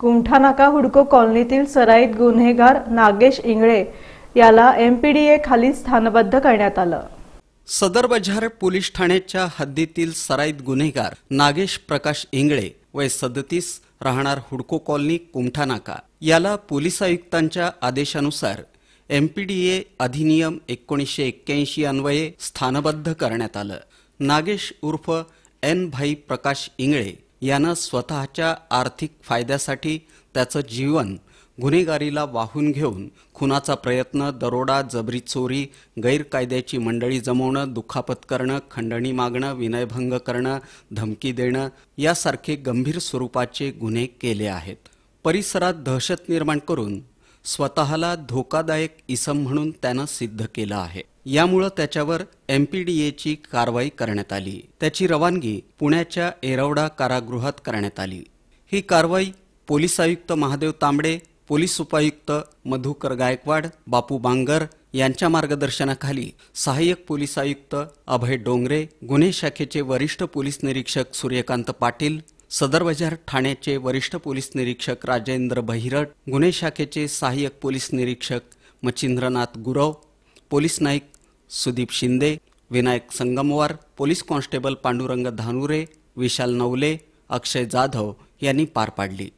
कुमठानाका हुडको कॉलनीतील सराईत गुन्हेगार नागेश इंगळे याला एमपीडीए खाली स्थानबद्ध करण्यात आलं. सदर बजार पोलीस ठाण्याच्या हद्दीतील सराईत गुन्हेगार नागेश प्रकाश इंगळे वय सदतीस राहणार हुडको कॉलनी कुमठानाका. याला पोलीस आयुक्तांच्या आदेशानुसार एमपीडीए अधिनियम एकोणीसशे एक्क्याऐंशी अन्वये स्थानबद्ध करण्यात आलं. नागेश उर्फ एन भाई प्रकाश इंगळे यानं स्वतःच्या आर्थिक फायद्यासाठी त्याचं जीवन गुन्हेगारीला वाहून घेऊन खुनाचा प्रयत्न दरोडा जबरी चोरी गैरकायद्याची मंडळी जमवणं दुखापत करणं खंडणी मागणं विनयभंग करणं धमकी देणं यासारखे गंभीर स्वरूपाचे गुन्हे केले आहेत. परिसरात दहशत निर्माण करून स्वतःला धोकादायक इसम म्हणून त्यानं सिद्ध केलं आहे. यामुळं त्याच्यावर एमपीडीएची कारवाई करण्यात आली. त्याची रवानगी पुण्याच्या एरवडा कारागृहात करण्यात आली. ही कारवाई पोलीस आयुक्त महादेव तांबडे पोलीस उपायुक्त मधुकर गायकवाड बापू बांगर यांच्या मार्गदर्शनाखाली सहाय्यक पोलीस आयुक्त अभय डोंगरे गुन्हे शाखेचे वरिष्ठ पोलीस निरीक्षक सूर्यकांत पाटील सदर बाजार ठाण्याचे वरिष्ठ पोलीस निरीक्षक राजेंद्र बहिरट गुन्हे शाखेचे सहाय्यक पोलीस निरीक्षक Machhindranath Gurav police Naik Sudeep Shinde Vinayak Sangamwar police constable Pandurang Dhanure Vishal Navale Akshay Jadhav यांनी पार पाडली.